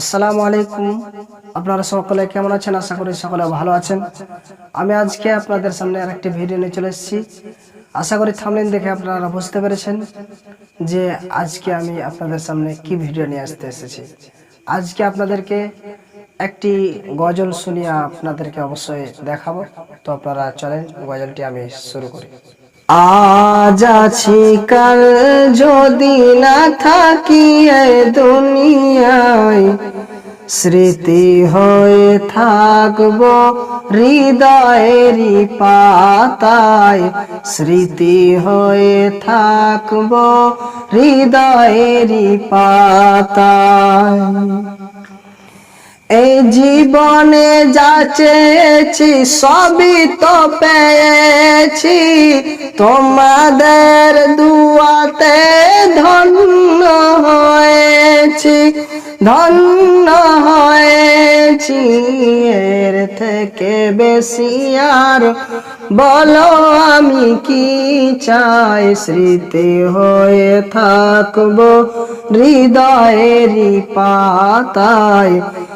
আসসালামু আলাইকুম। আপনারা সকলে কেমন আছেন? আশা করি সকলে ভালো আছেন। আমি আজকে আপনাদের সামনে আরেকটি ভিডিও নিয়ে চলে এসেছি। আশা করি থামলেন দেখে আপনারা বুঝতে পেরেছেন যে আজকে আমি আপনাদের সামনে কি ভিডিও নিয়ে আসতে এসেছি। আজকে আপনাদেরকে একটি গজল শুনিয়ে আপনাদেরকে অবশ্যই দেখাবো। তো আপনারা চলেন, গজলটি আমি শুরু করি। আজ আছি কাল যদি না থাকি দুনিয়ায় স্মৃতি হয়ে থাকব হৃদয়েরই পাতায়। স্মৃতি হয়ে থাকব হৃদয়েরই পাতায়। এই জীবনে যা চেয়েছি সবই তো পেয়েছি। তোমাদের দুয়াতে ধন্য ধন্য হয়েছি এর থেকে বেশি আর। বলো আমি কি চাই স্মৃতি হয়ে থাকব হৃদয়েরই পাতায়?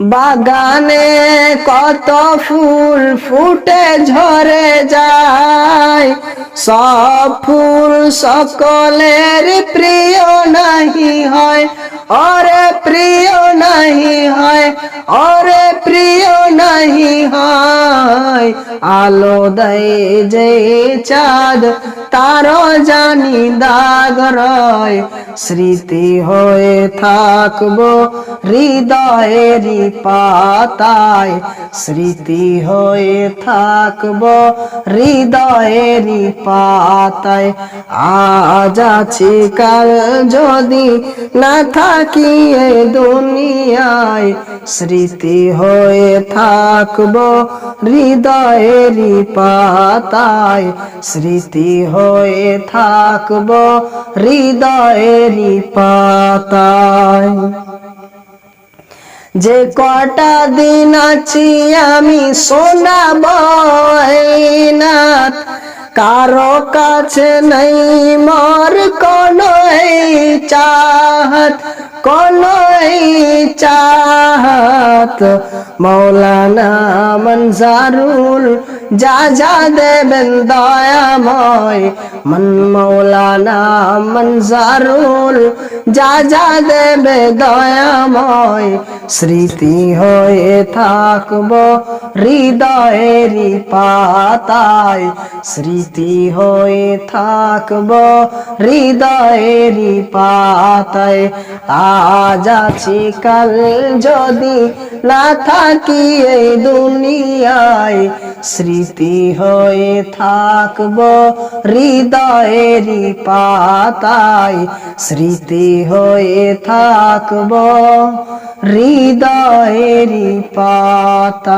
বাগানে কত ফুল ফুটে ঝরে যায়। সব ফুল সকলের প্রিয় নাহি হয়, অরে প্রিয় নাহি হয়, অরে প্রিয় নাহি হয়। আলো দেয় যে চাঁদ, তারও জানি দাগ রয়। স্মৃতি হয়ে থাকব হৃদয়েরই পাতায়। স্মৃতি হয়ে থাকব হৃদয়েরই পাতায়। আজ আছি কাল যদি না থাকি দুনিয়ায়। স্মৃতি হয়ে থাকব হৃদয়েরই পাতায়, স্মৃতি হয়ে থাকব হৃদয়েরই পাতায়। যে কটা দিন আছি আমি শোনাব নাথ কারও কাছে নেই মর কোন চাহত কোন চাহত। মৌলানা মনজারুল যা যা দেবেন দয়াময়। মন মৌলানা মনজারুল যা যা দেবে দয়াময়। স্মৃতি হয়ে থাকব হৃদয়েরই পাতায়। স্মৃতি হয়ে থাকব হৃদয়েরই পাতায়। আজ আছি কাল যদি না থাকি এই দুনিয়ায়। স্মৃতি হয়ে থাকব হৃদয়েরই পাতায়। স্মৃতি হয়ে থাকব হৃদয়েরই পাতায়